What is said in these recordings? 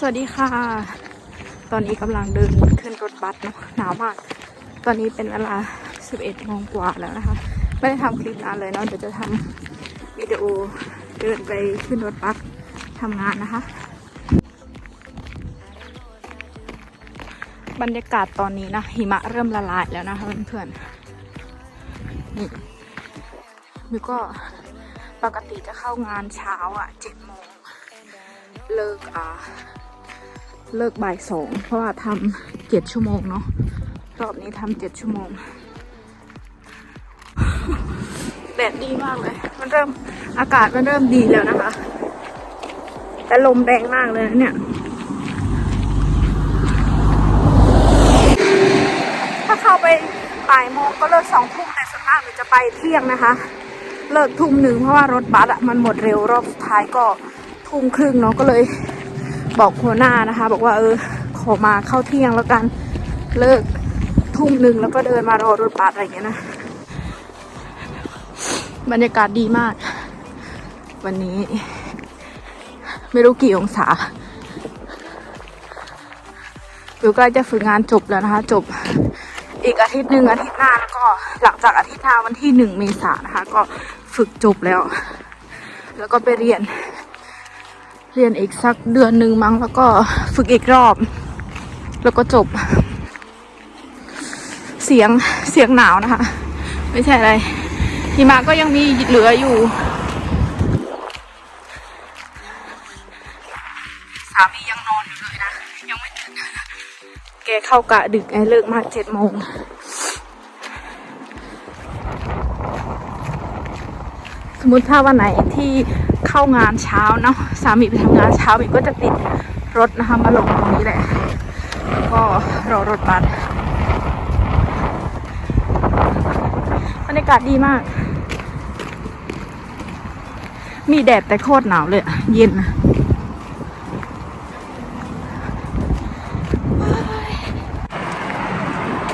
สวัสดีค่ะ ตอนนี้กำลังเดินขึ้นรถบัสเนาะหนาวมาก ตอนนี้เป็นเวลา 11โมงกว่าแล้วนะคะ ไม่ได้ทำคลิปนานเลยเนาะเดี๋ยวจะทำวิดีโอเดินไปขึ้นรถบัสทำงานนะคะ บรรยากาศตอนนี้นะ หิมะเริ่มละลายแล้วนะคะเพื่อนๆนี่มิวก็ปกติจะเข้างานเช้าอะ7โมงเลิกอ่า เลิกบ่ายสองเพราะว่าทำเจ็ดชั่วโมงเนาะรอบนี้ทำเจ็ดชั่วโมงแดดดีมากเลย มันเริ่มอากาศมันเริ่มดีแล้วนะคะ แต่ลมแรงมากเลยเนี่ย ถ้าเข้าไปบ่ายโมงก็เลิกสองทุ่มแต่ส่วนมากหนูจะไปเที่ยงนะคะ เลิกทุ่มหนึ่งเพราะว่ารถบัสอะมันหมดเร็วรอบสุดท้ายก็ทุ่มครึ่งเนาะก็เลย บอกหัวหน้านะคะ บอกว่าเออขอมาเข้าเที่ยงแล้วกันเลิกทุ่มหนึ่งแล้วก็เดินมารอรถบัสอะไรอย่างเงี้ยนะ บรรยากาศดีมาก วันนี้ ไม่รู้กี่องศาอยู่ใกล้จะฝึกงานจบแล้วนะคะ จบอีกอาทิตย์หนึ่งอาทิตย์หน้าแล้วก็หลังจากอาทิตย์หน้าวันที่หนึ่งเมษานะคะ ก็ฝึกจบแล้ว แล้วก็ไปเรียน เรียนอีกสักเดือนหนึ่งมั้งแล้วก็ฝึกอีกรอบ แล้วก็จบ เสียงเสียงหนาวนะคะ ไม่ใช่อะไรหิมะก็ยังมีเหลืออยู่สามียังนอนอยู่เลยนะ ยังไม่ตื่นแกเข้ากะดึกไงเลิกมาเจ็ดโมง สมมติถ้าวันไหนที่เข้างานเช้าเนาะสามีไปทำงานเช้าอีกก็จะติดรถนะคะมาลงตรงนี้แหละแล้วก็รอรถบัสบรรยากาศดีมาก มีแดดแต่โคตรหนาวเลยเย็นนะ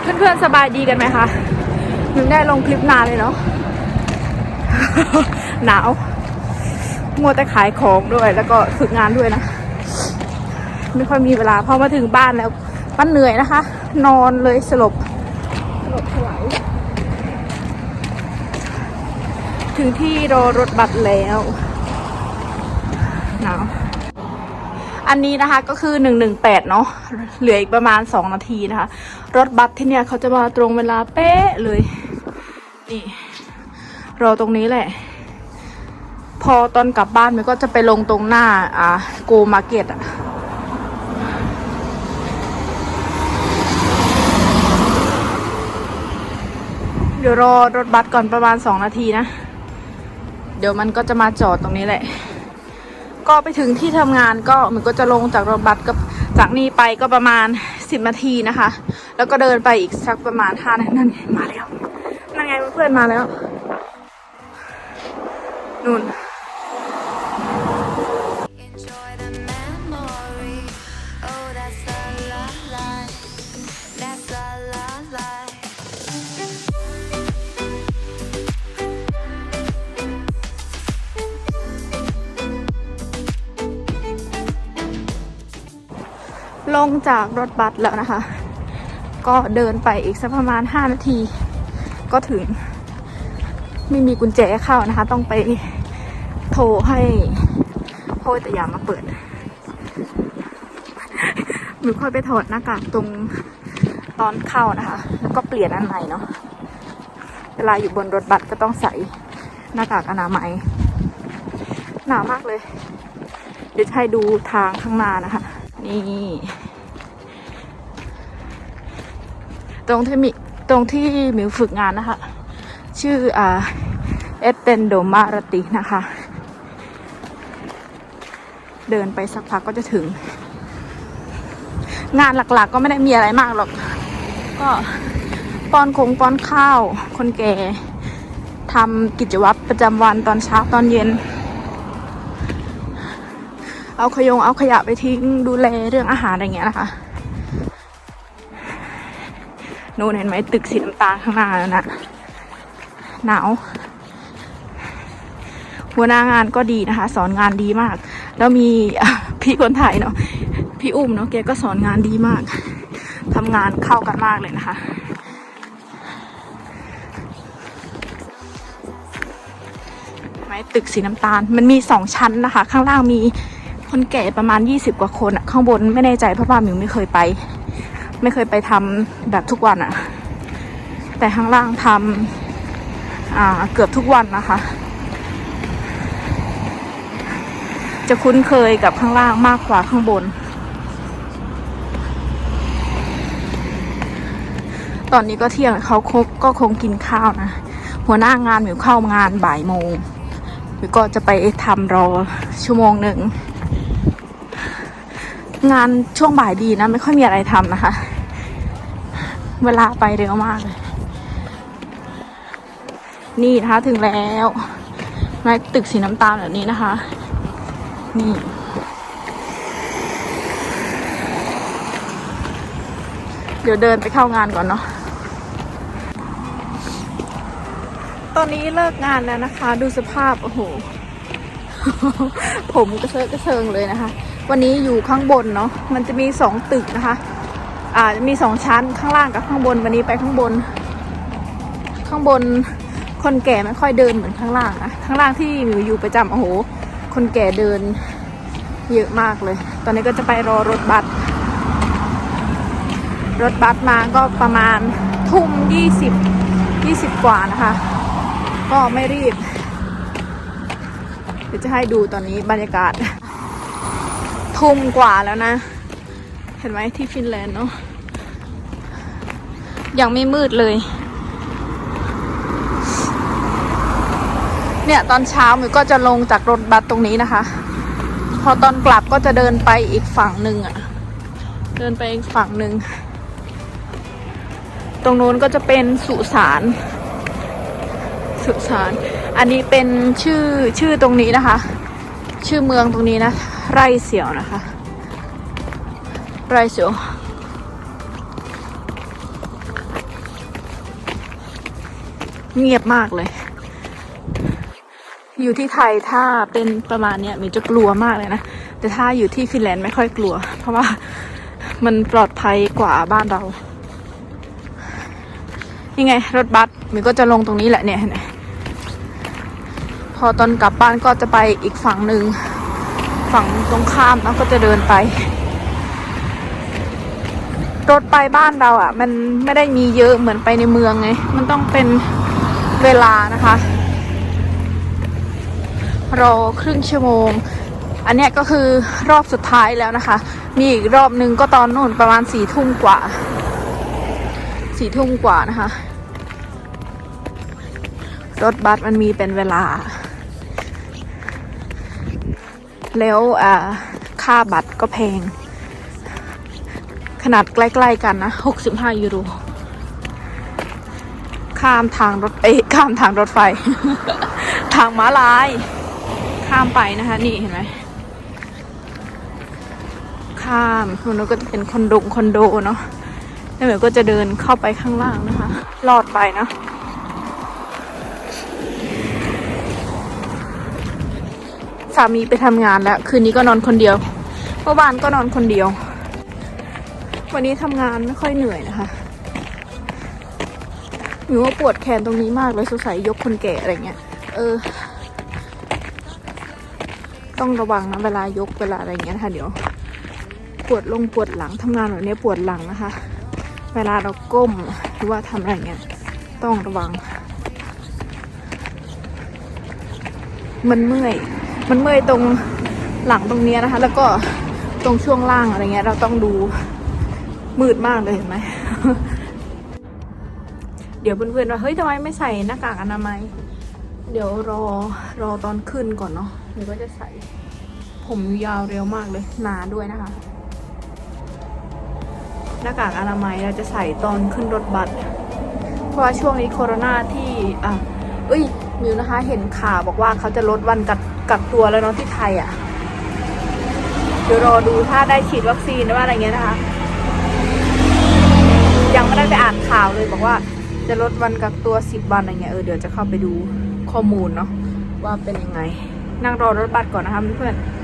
เพื่อนๆสบายดีกันไหมคะถึงได้ลงคลิปนานเลยเนาะ หนาวมัวแต่ขายของด้วย แล้วก็ฝึกงานด้วยนะ ไม่ค่อยมีเวลาพอมาถึงบ้านแล้วมันเหนื่อยนะคะ นอนเลยสลบสลบถวายถึงที่รอรถบัสแล้วหนาวอันนี้นะคะก็คือหนึ่งหนึ่งแปดเนาะเหลืออีกประมาณสองนาทีนะคะ รถบัสที่เนี่ยเขาจะมาตรงเวลาเป๊ะเลย นี่ รอตรงนี้แหละ พอตอนกลับบ้านมันก็จะไปลงตรงหน้า อ่าโกมาร์เก็ตอะเดี๋ยวรอรถบัสก่อนประมาณสองนาทีนะ เดี๋ยวมันก็จะมาจอดตรงนี้แหละ ก็ไปถึงที่ทำงานก็มันก็จะลงจากรถบัสก็จากนี้ไปก็ประมาณสิบนาทีนะคะ แล้วก็เดินไปอีกสักประมาณห้านาทีนั่นไงมาแล้ว นั่นไงเพื่อนมาแล้ว la la. ลงจากรถบัสแล้วนะคะ ก็เดินไปอีกสักประมาณห้านาที ก็ถึง ไม่มีกุญแจเข้านะคะ ต้องไปโทรให้พ่อแต่ยามาเปิดหนูค่อยไปถอดหน้ากากตรงตอนเข้านะคะ แล้วก็เปลี่ยนอันใหม่เนาะเวลาอยู่บนรถบัสก็ต้องใส่หน้ากากอนามัยหนาวมากเลย เดี๋ยวให้ดูทางข้างหน้านะคะ นี่ ตรงที่มีตรงที่มิวฝึกงานนะคะ ชื่ออ่าเอสเตนโดมารตินะคะ เดินไปสักพักก็จะถึง งานหลักๆก็ไม่ได้มีอะไรมากหรอก ก็ป้อนคงป้อนข้าว คนแก่ทำกิจวัตรประจำวันตอนเช้าตอนเย็น เอาขยงเอาขยะไปทิ้งดูแลเรื่องอาหารอะไรเงี้ยนะคะนู่นเห็นไหมตึกสีน้ำตาลข้างหน้าแล้วนะ หนาว หัวหน้างานก็ดีนะคะ สอนงานดีมาก แล้วมีพี่คนไทยเนาะพี่อุ้มเนาะแกก็สอนงานดีมากทำงานเข้ากันมากเลยนะคะไม้ตึกสีน้ำตาล มันมีสองชั้นนะคะ ข้างล่างมีคนแก่ประมาณ 20 กว่าคนอะข้างบนไม่แน่ใจเพราะว่ามิวไม่เคยไป ไม่เคยไปทำแบบทุกวันอะแต่ข้างล่างทำ เกือบทุกวันนะคะ จะคุ้นเคยกับข้างล่างมากกว่าข้างบน ตอนนี้ก็เที่ยงเขาคงก็คงกินข้าวนะ หัวหน้างานมิวเข้างานบ่ายโมงมิวก็จะไปทำรอชั่วโมงหนึ่ง งานช่วงบ่ายดีนะ ไม่ค่อยมีอะไรทำนะคะ เวลาไปเร็วมากเลย นี่นะคะถึงแล้วในตึกสีน้ำตาลแบบนี้นะคะ นี่เดี๋ยวเดินไปเข้างานก่อนเนาะ ตอนนี้เลิกงานแล้วนะคะ ดูสภาพ โอ้โห ผมกระเซาะกระเซิงเลยนะคะ วันนี้อยู่ข้างบนเนาะ มันจะมีสองตึกนะคะ อ่า มีสองชั้นข้างล่างกับข้างบน วันนี้ไปข้างบน ข้างบน คนแก่ไม่ค่อยเดินเหมือนข้างล่างนะข้างล่างที่มิวอยู่ประจำโอ้โห คนแก่เดินเยอะมากเลย ตอนนี้ก็จะไปรอรถบัสรถบัสมาก็ประมาณทุ่มยี่สิบยี่สิบกว่านะคะ ก็ไม่รีบ เดี๋ยวจะให้ดูตอนนี้บรรยากาศ ทุ่มกว่าแล้วนะ เห็นไหมที่ฟินแลนด์เนาะยังไม่มืดเลย เนี่ยตอนเช้ามิวก็จะลงจากรถบัสตรงนี้นะคะ พอตอนกลับก็จะเดินไปอีกฝั่งหนึ่งอะเดินไปอีกฝั่งหนึ่งตรงนู้นก็จะเป็นสุสานสุสาน อันนี้เป็นชื่อชื่อตรงนี้นะคะ ชื่อเมืองตรงนี้นะ ไร่เสียวนะคะ ไร่เสียวเงียบมากเลย อยู่ที่ไทยถ้าเป็นประมาณเนี้ยมินจะกลัวมากเลยนะ แต่ถ้าอยู่ที่ฟินแลนด์ไม่ค่อยกลัว เพราะว่ามันปลอดภัยกว่าบ้านเรานี่ไง รถบัสมินก็จะลงตรงนี้แหละเนี่ยเห็นไหมพอตอนกลับบ้านก็จะไปอีกฝั่งหนึ่งฝั่งตรงข้ามแล้วก็จะเดินไป รถไปบ้านเราอะ มันไม่ได้มีเยอะเหมือนไปในเมืองไง มันต้องเป็นเวลานะคะ รอครึ่งชั่วโมง อันเนี้ยก็คือรอบสุดท้ายแล้วนะคะ มีอีกรอบหนึ่งก็ตอนนู่นประมาณสี่ทุ่มกว่าสี่ทุ่มกว่านะคะ รถบัสมันมีเป็นเวลา แล้วค่าบัตรก็แพง ขนาดใกล้ ๆ กันนะ 65 ยูโรข้ามทางรถเอ้ยข้ามทางรถไฟ ทางม้าลาย ข้ามไปนะคะ นี่เห็นไหมข้ามมันก็จะเป็นคอนโดคอนโดเนาะแล้วเหมือนก็จะเดินเข้าไปข้างล่างนะคะ ลอดไปนะสามีไปทำงานแล้ว คืนนี้ก็นอนคนเดียวเมื่อวานก็นอนคนเดียว วันนี้ทำงานไม่ค่อยเหนื่อยนะคะหนูว่าปวดแขนตรงนี้มากเลยสงสัยยกคนแก่อะไรเงี้ย เออ ต้องระวังนะเวลายกเวลาอะไรเงี้ยนะคะเดี๋ยวปวดลงปวดหลังทำงานแบบนี้ปวดหลังนะคะ เวลาเราก้มหรือว่าทำอะไรเงี้ยต้องระวัง มันเมื่อย มันเมื่อยตรงหลังตรงนี้นะคะ แล้วก็ตรงช่วงล่างอะไรเงี้ย เราต้องดูมืดมากเลยเห็นไหม เดี๋ยวเพื่อนๆว่าเฮ้ยทำไมไม่ใส่หน้ากากอนามัย เดี๋ยวรอรอตอนขึ้นก่อนเนาะเดี๋ยวก็จะใส่ ผมยาวเร็วมากเลยหนาด้วยนะคะ หน้ากากอนามัยเราจะใส่ตอนขึ้นรถบัสเพราะว่าช่วงนี้โควิดที่อะเอ้ยมิวนะคะเห็นข่าวบอกว่าเขาจะลดวันกักกักตัวแล้วเนาะที่ไทยอะ่ะ เดี๋ยวรอดูถ้าได้ฉีดวัคซีนหรือว่าอะไรเงี้ยนะคะ ยังไม่ได้ไปอ่านข่าวเลยบอกว่าจะลดวันกักตัวสิบวันอะไรเงี้ยเออเดี๋ยวจะเข้าไปดู ข้อมูลเนาะว่าเป็นยังไง นั่งรอรถบัสก่อนนะคะเพื่อนๆ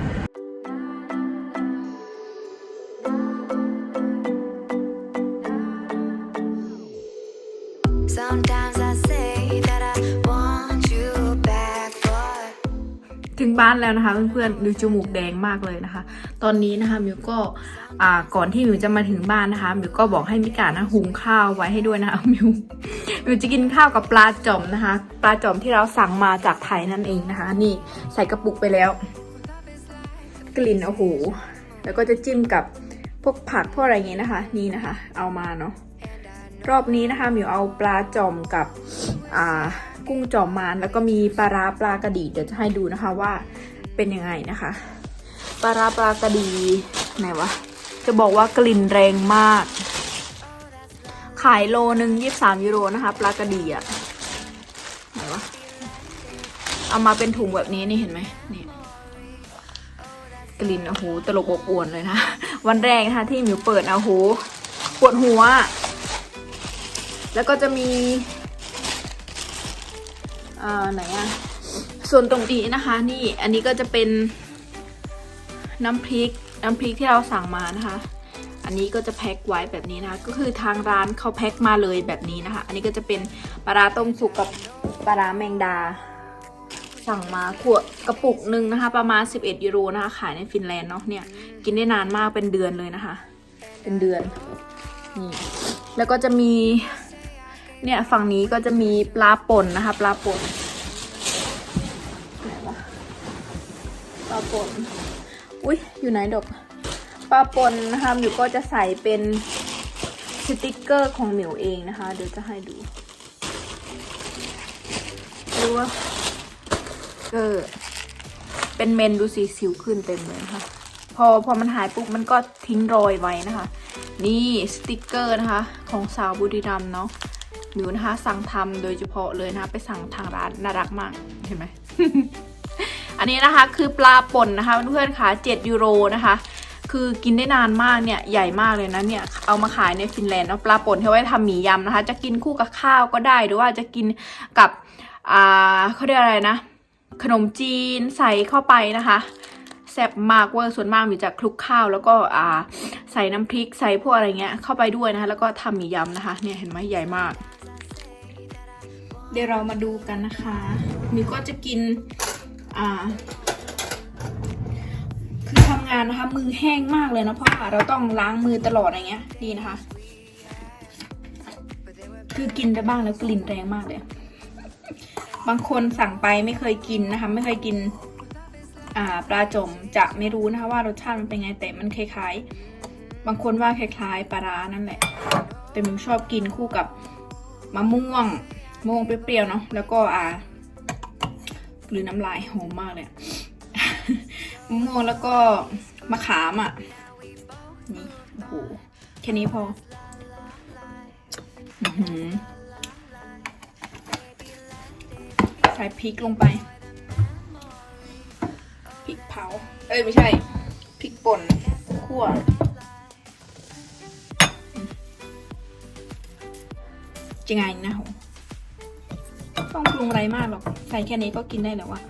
บ้านแล้วนะคะเพื่อนๆดูจมูกแดงมากเลยนะคะ ตอนนี้นะคะมิวก็ก่อนที่มิวจะมาถึงบ้านนะคะมิวก็บอกให้มิกานะหุงข้าวไว้ให้ด้วยนะคะมิวมิวจะกินข้าวกับปลาจ่อมนะคะ ปลาจ่อมที่เราสั่งมาจากไทยนั่นเองนะคะ นี่ใส่กระปุกไปแล้ว กลิ่นโอ้โหแล้วก็จะจิ้มกับพวกผักพวกอะไรอย่างงี้นะคะ นี่นะคะ เอามาเนาะรอบนี้นะคะมิวเอาปลาจ่อมกับอ่า กุ้งจอมมานแล้วก็มีปลาร้าปลากระดีเดี๋ยวจะให้ดูนะคะว่าเป็นยังไงนะคะปลาร้าปลากระดีไหนวะจะบอกว่ากลิ่นแรงมาก ขายโลหนึ่งยี่สามยูโรนะคะปลากระดีอะไหนวะเอามาเป็นถุงแบบนี้นี่เห็นไหมนี่กลิ่นโอ้โหตลบอบอวนเลยนะ วันแรกนะคะที่มิวเปิดโอ้โหปวดหัว แล้วก็จะมี อ่าไหนอะส่วนตรงนี้นะคะ นี่อันนี้ก็จะเป็นน้ำพริกน้ำพริกที่เราสั่งมานะคะ อันนี้ก็จะแพ็คไว้แบบนี้นะคะ ก็คือทางร้านเขาแพ็คมาเลยแบบนี้นะคะ อันนี้ก็จะเป็นปลาต้มสุกกับปลาร้าแมงดา สั่งมาขวดกระปุกหนึ่งนะคะ ประมาณ 11 ยูโรนะคะขายในฟินแลนด์เนาะเนี่ยกินได้นานมากเป็นเดือนเลยนะคะ เป็นเดือนนี่แล้วก็จะมี เนี่ยฝั่งนี้ก็จะมีปลาป่นนะคะปลาป่นปลาป่นอุ้ยอยู่ไหนดอกปลาป่นนะคะหมิวก็จะใส่เป็นสติกเกอร์ของหมิวเองนะคะ เดี๋ยวจะให้ดูดูว่าเกอร์เป็นเมนดูสีสิวขึ้นเต็มเลยนะคะพอพอมันหายปุ๊บมันก็ทิ้งรอยไว้นะคะ นี่สติกเกอร์นะคะ ของสาวบุรีรัมเนาะ หมิวนะคะ สั่งทำโดยเฉพาะเลยนะคะ ไปสั่งทางร้านน่ารักมากเห็นไหมอันนี้นะคะคือปลาป่นนะคะเพื่อนๆค่ะ7ยูโรนะคะ คือกินได้นานมากเนี่ยใหญ่มากเลยนะเนี่ยเอามาขายในฟินแลนด์เนาะปลาป่นที่าไว้ทำหมี่ยำนะคะ จะกินคู่กับข้าวก็ได้หรือว่าจะกินกับอ่าเขาเรียกอะไรนะ ขนมจีนใส่เข้าไปนะคะแซ่บมากเวอร์ส่วนมากมิวจะคลุกข้าว แล้วก็อ่าใส่น้ำพริกใส่พวกอะไรเงี้ยเข้าไปด้วยนะคะแล้วก็ทำหมี่ยำนะคะเนี่ยเห็นไหมใหญ่มาก เดี๋ยวเรามาดูกันนะคะมิวก็จะกิน อ่า คือทำงานนะคะ มือแห้งมากเลยนะเพราะว่าเราต้องล้างมือตลอดอะไรเงี้ยนี่นะคะ คือกินไปบ้างแล้วกลิ่นแรงมากเลย บางคนสั่งไปไม่เคยกินนะคะ ไม่เคยกิน อ่าปลาจมจะไม่รู้นะคะ ว่ารสชาติมันเป็นไงแต่มันคล้ายๆ บางคนว่าคล้ายๆปลาร้านั่นแหละแต่มิวชอบกินคู่กับมะม่วง มะม่วงเปรี้ยวๆเนาะแล้วก็อ่าหรือน้ำลายหอมมากเลยอะมะม่วงแล้วก็มะขามอะนี่โอ้โหแค่นี้พอใส่พริกลงไปพริกเผา เอ้ย ไม่ใช่พริกป่นคั่วจะไงนะโหต้ รุงอะไรมากหรอก ใส่แค่นี้ก็กินได้แล้วอะ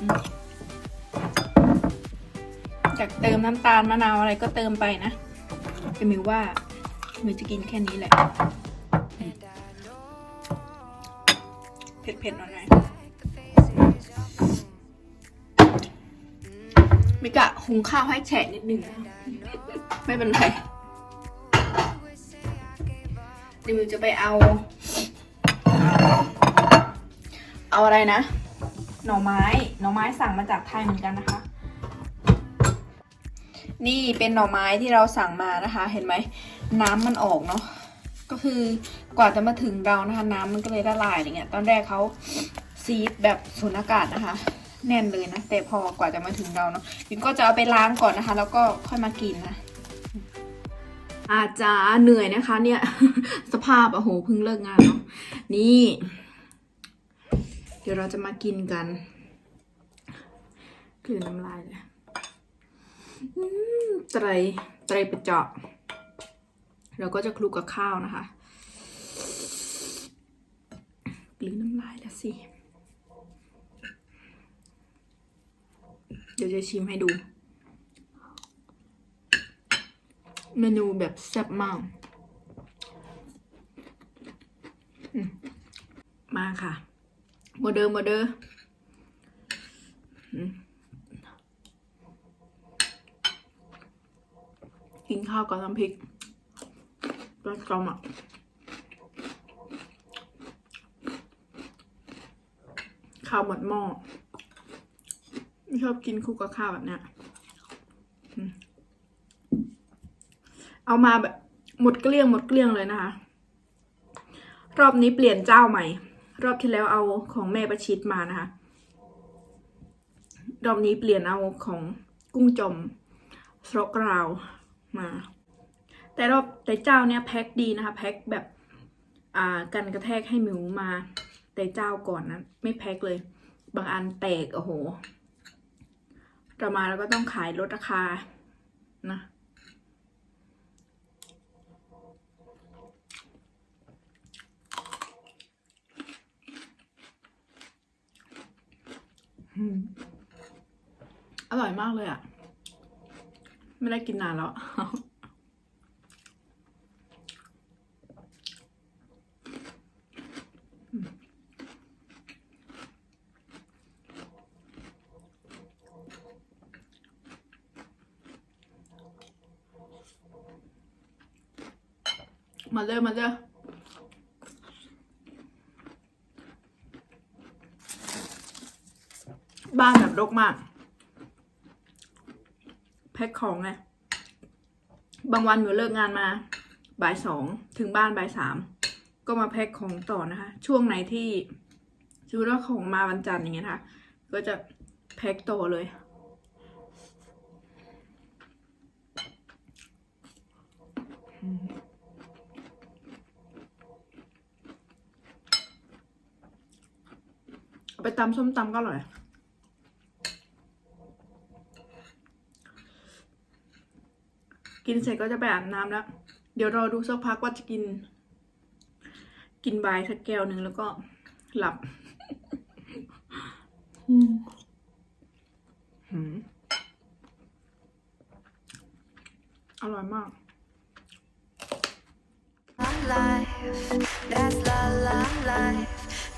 อืมอยากเติมน้ำตาลมะนาวอะไรก็เติมไปนะแต่มิวว่ามิวจะกินแค่นี้แหละ เผ็ดๆหน่อยมิกะหุงข้าวให้แฉะนิดนึง ไม่เป็นไรเดี๋ยวมิวจะไปเอา เอาอะไรนะ หน่อไม้ หน่อไม้สั่งมาจากไทยเหมือนกันนะคะ นี่เป็นหน่อไม้ที่เราสั่งมานะคะ เห็นไหม น้ำมันออกเนาะ ก็คือกว่าจะมาถึงเรานะคะ น้ำมันก็เลยละลายอย่างเงี้ย ตอนแรกเขาซีดแบบสูญอากาศนะคะ แน่นเลยนะ แต่พอกว่าจะมาถึงเราเนาะวิมก็จะเอาไปล้างก่อนนะคะ แล้วก็ค่อยมากินนะอาจจะเหนื่อยนะคะเนี่ย สภาพโอะโหเพิ่งเลิกงานเนาะนี่ เดี๋ยวเราจะมากินกันกลืนน้ำลายเลยอืมไตรไตรประเจาะเราก็จะคลุกกับข้าวนะคะกลืนน้ำลายแล้วสิ เดี๋ยวจะชิมให้ดู เมนูแบบแซ่บมาก มาค่ะ มเดอร์มเดอร์อืมกินข้าวกับน้ำพริกรสกลมอะข้าวหมดหม้อชอบกินคู่กับข้าวแบบเนี้ยเอามาแบบหมดเกลี้ยงหมดเกลี้ยงเลยนะคะ รอบนี้เปลี่ยนเจ้าใหม่ รอบที่แล้วเอาของแม่ประชิดมานะคะ รอบนี้เปลี่ยนเอาของกุ้งจมสโรกราวมา แต่รอบแต่เจ้าเนี้ยแพ็คดีนะคะ แพ็คแบบอ่ากันกระแทกให้หมิวมา แต่เจ้าก่อนนั้นไม่แพ็คเลย บางอันแตกโอ้โหเรามาแล้วก็ต้องขายลดราคานะ อร่อยมากเลยอะ่ะ ไม่ได้กินนานแล้ว มาเด้อมาเด้อ บ้านแบบรกมาก แพ็คของไงบางวันหนูเลิกงานมาบ่ายสองถึงบ้านบ่ายสามก็มาแพ็คของต่อนะคะ ช่วงไหนที่ซื้อว่าของมาวันจันทร์อย่างเงี้ยนะคะ ก็จะแพ็คต่อเลย ไปตำส้มตำก็อร่อย กินเสร็จก็จะไปอาบน้ำแล้ว เดี๋ยวรอดูสักพักว่าจะกิน กินไวน์สักแก้วหนึ่งแล้วก็หลับอืมหืมอร่อยมาก life. That's la la life.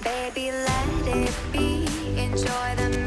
Baby, let it be. Enjoy the